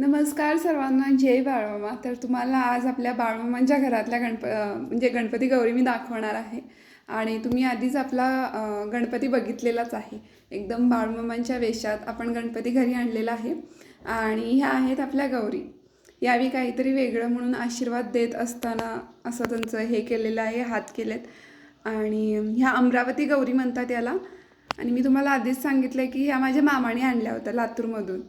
नमस्कार सर्वांना जय बाळमामा. तर तुम्हाला आज आपल्या बाळमामांच्या घरातल्या गणप म्हणजे गणपती गौरी मी दाखवणार आहे. आणि तुम्ही आधीच आपला गणपती बघितलेलाच आहे. एकदम बाळमामांच्या वेशात आपण गणपती घरी आणलेला आहे. आणि ह्या आहेत आपल्या गौरी. यावी काहीतरी वेगळं म्हणून आशीर्वाद देत असताना असं त्यांचं हे केलेलं आहे हात केलेत. आणि ह्या अमरावती गौरी म्हणतात याला. आणि मी तुम्हाला आधीच सांगितलं की ह्या माझ्या मामाने आणल्या होत्या लातूरमधून.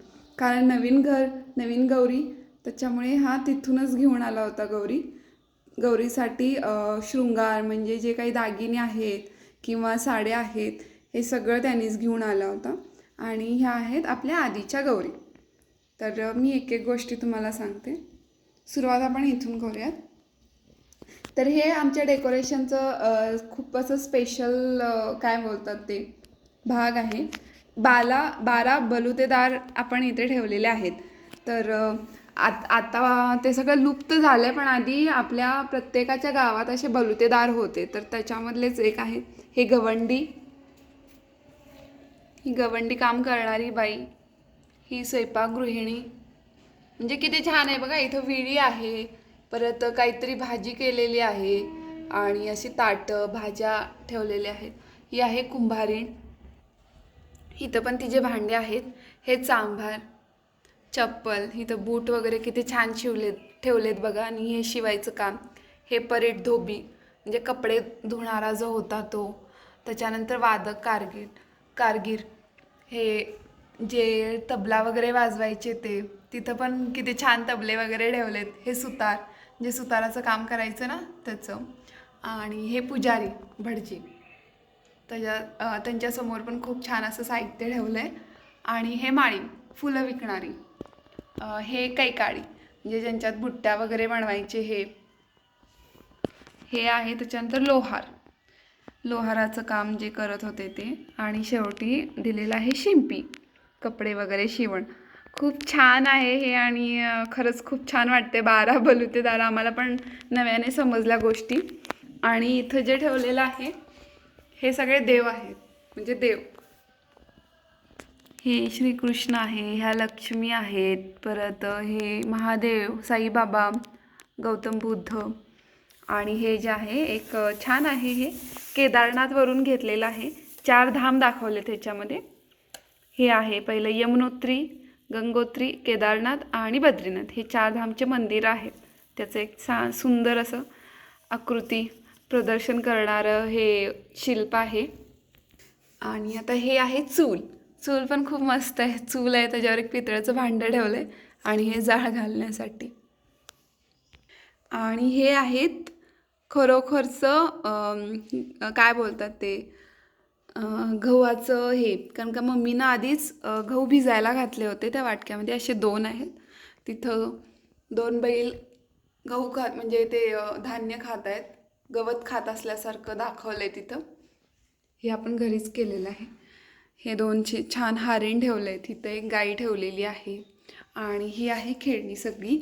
कारण नवीन घर नवीन गौरी त्याच्यामुळे हा तिथूनच घेऊन आला होता गौरी. गौरीसाठी शृंगार म्हणजे जे काही दागिने आहेत किंवा साड्या आहेत हे सगळं त्यांनीच घेऊन आला होता. आणि ह्या आहेत आपल्या आधीच्या गौरी. तर मी एक एक गोष्टी तुम्हाला सांगते. सुरुवात आपण इथून करूयात. तर हे आमच्या डेकोरेशनचं खूप असं स्पेशल काय बोलतात ते भाग आहे. बाला बारा बलुतेदार आपण इथे ठेवलेले आहेत. तर आत आता ते सगळं लुप्त झालं आहे पण आधी आपल्या प्रत्येकाच्या गावात असे बलुतेदार होते. तर त्याच्यामधलेच एक आहे. हे गवंडी. ही गवंडी काम करणारी बाई. ही स्वयंपाकगृहिणी. म्हणजे किती छान आहे बघा इथं विळी आहे. परत काहीतरी भाजी केलेली आहे. आणि अशी ताटं भाज्या ठेवलेल्या आहेत. ही आहे कुंभारीण इथं पण तिचे भांडे आहेत हे चांभार चप्पल इथं बूट वगैरे किती छान शिवलेत ठेवलेत बघा. आणि हे शिवायचं काम हे परेट धोबी म्हणजे कपडे धुणारा जो होता तो त्याच्यानंतर वादक कारगीर कारगीर हे जे तबला वगैरे वाजवायचे ते तिथं पण किती छान तबले वगैरे ठेवलेत. हे सुतार जे सुताराचं काम करायचं ना त्याचं. आणि हे पुजारी भटजी. त्याच्या त्यांच्यासमोर पण खूप छान असं साहित्य ठेवलं आहे आणि हे माळी फुलं विकणारी. हे कैकाळी म्हणजे ज्यांच्यात बुट्ट्या वगैरे बनवायचे हे. हे आहे त्याच्यानंतर लोहार. लोहाराचं काम जे करत होते ते. आणि शेवटी दिलेलं आहे शिंपी कपडे वगैरे शिवण. खूप छान आहे हे आणि खरंच खूप छान वाटते बारा बलुतेदार आम्हाला पण नव्याने समजल्या गोष्टी. आणि इथं जे ठेवलेलं आहे हे सगळे देव आहेत म्हणजे देव. हे श्रीकृष्ण आहे ह्या लक्ष्मी आहेत परत हे महादेव साईबाबा गौतम बुद्ध आणि हे जे आहे एक छान आहे हे केदारनाथवरून घेतलेलं आहे. चार धाम दाखवले त्याच्यामध्ये. हे आहे पहिलं यमुनोत्री गंगोत्री केदारनाथ आणि बद्रीनाथ. हे चार धामचे मंदिर आहेत. त्याचं एक सा सुंदर असं आकृती प्रदर्शन करणारं हे शिल्प आहे. आणि आता हे आहे चूल. चूल पण खूप मस्त आहे. चूल आहे त्याच्यावर एक पितळेचं भांडं ठेवलं आहे आणि हे जाळ घालण्यासाठी. आणि हे आहेत खरोखरचं काय बोलतात ते गहूचं गव्हाचं हे. कारण का मम्मीनं आधीच गहू भिजायला घातले होते त्या वाटक्यामध्ये. असे दोन आहेत. तिथं दोन बैल गहू खात म्हणजे ते धान्य खात आहेत गवत खात असल्यासारखं दाखवलं आहे तिथं. हे आपण घरीच केलेलं आहे. हे दोनचे छान हारीण ठेवलं आहे तिथं एक गाई ठेवलेली आहे. आणि ही आहे खेळणी सगळी.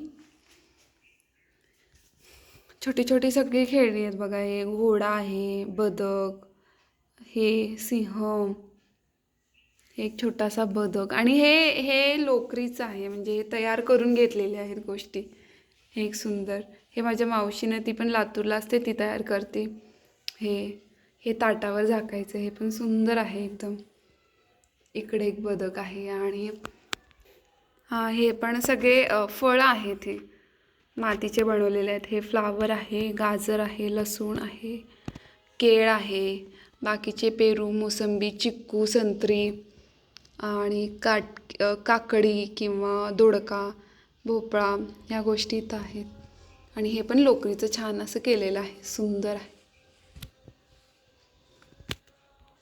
छोटी छोटी सगळी खेळणी आहेत बघा. हे घोडा आहे बदक हे सिंह एक छोटासा बदक. आणि हे हे लोकरीचं आहे. म्हणजे हे तयार करून घेतलेले आहेत गोष्टी. हे एक सुंदर. हे माझ्या मावशीनं ती पण लातूरला असते ती तयार करते. हे हे ताटावर झाकायचं हे पण सुंदर आहे एकदम. इकडे एक बदक आहे आणि हां हे पण सगळे फळं आहेत हे. मातीचे बनवलेले आहेत. हे फ्लावर आहे गाजर आहे लसूण आहे केळ आहे बाकीचे पेरू मोसंबी चिक्कू संत्री आणि काट काकडी किंवा दोडका. भोपळा ह्या गोष्टी इथं आहेत. आणि हे पण लोकरीचं छान असं केलेलं आहे. सुंदर आहे.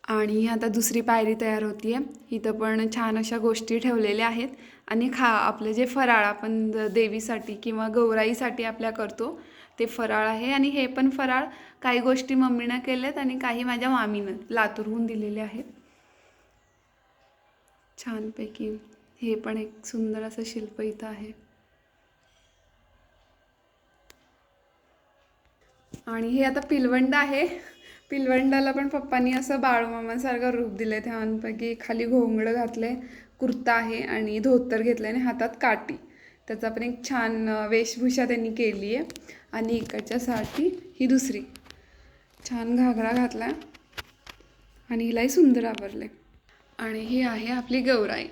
आणि आता दुसरी पायरी तयार होती आहे इथं पण छान अशा गोष्टी ठेवलेल्या आहेत. आणि खा आपलं जे फराळ आपण द- देवीसाठी किंवा गौराईसाठी आपल्या करतो ते फराळ आहे. आणि हे पण फराळ काही गोष्टी मम्मीनं केल्यात आणि काही माझ्या मामीनं लातूरहून दिलेले आहेत. छानपैकी हे पण एक सुंदर असं शिल्प इथं आहे. आणि हे आता पिलवंड आहे. पिलवंडाला पण पप्पांनी असं बाळूमामांसारखं रूप दिलं त्यापैकी खाली घोंगडं घातले कुर्ता आहे आणि धोतर घेतलं आणि हातात काठी. त्याचा पण एक छान वेशभूषा त्यांनी केली आहे. आणि इकडच्यासाठी ही दुसरी. छान घागरा घातला आणि हिलाही सुंदर आवरले आणि ही आहे आपली गौराई.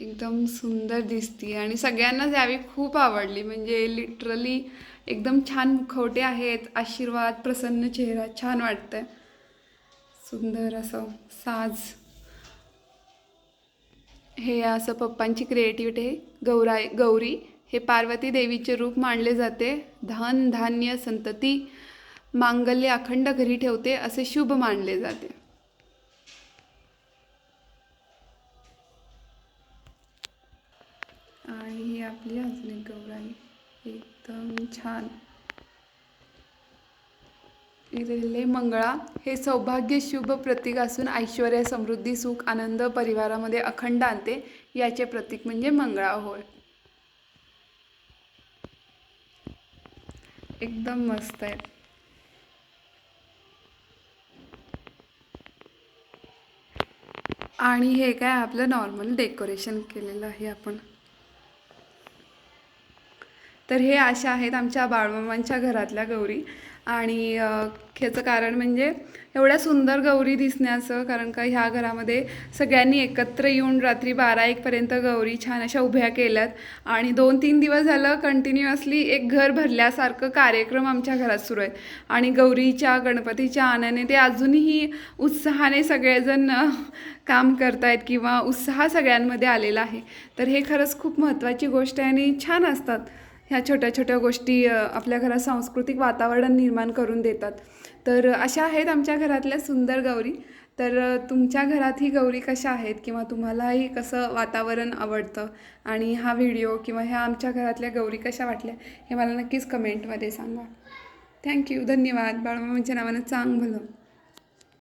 एकदम सुंदर दिसती आणि सगळ्यांनाच यावी खूप आवडली. म्हणजे लिटरली एकदम छान मुखवटे आहेत आशीर्वाद प्रसन्न चेहरा छान वाटतंय. सुंदर असं साज. हे असं पप्पांची क्रिएटिव्हिटी गौराय गौराई गौरी हे पार्वती देवीचे रूप मानले जाते. धन धान्य संतती मांगल्य अखंड घरी ठेवते असे शुभ मानले जाते. आणि ही आपली अजून एक एकदम छान. इथे मंगळा हे सौभाग्य शुभ प्रतीक असून ऐश्वर समृद्धी सुख आनंद परिवारामध्ये अखंड आणते. याचे प्रतीक म्हणजे मंगळा होय. एकदम मस्त आहे. आणि हे काय आपलं नॉर्मल डेकोरेशन केलेलं आहे आपण. तर हे अशा आहेत आमच्या बाळमामांच्या घरातल्या गौरी. आणि ह्याचं कारण म्हणजे एवढ्या सुंदर गौरी दिसण्याचं कारण का ह्या घरामध्ये सगळ्यांनी एकत्र येऊन रात्री बारा एकपर्यंत गौरी छान अशा उभ्या केल्यात. आणि दोन तीन दिवस झालं कंटिन्युअसली एक घर भरल्यासारखं कार्यक्रम आमच्या घरात सुरू आहेत. आणि गौरीच्या गणपतीच्या आणाने ते अजूनही उत्साहाने सगळेजण काम करतायत किंवा उत्साह सगळ्यांमध्ये आलेला आहे. तर हे खरंच खूप महत्त्वाची गोष्ट आहे आणि छान असतात. ह्या छोट्या छोट्या गोष्टी आपल्या घरात सांस्कृतिक वातावरण निर्माण करून देतात. तर अशा आहेत आमच्या घरातल्या सुंदर गौरी. तर तुमच्या घरात ही गौरी कशा आहेत किंवा तुम्हालाही कसं वातावरण आवडतं? आणि हा व्हिडिओ किंवा ह्या आमच्या घरातल्या गौरी कशा वाटल्या हे मला नक्कीच कमेंटमध्ये सांगा. थँक्यू धन्यवाद. बाळमामांच्या नावानं चांग भलं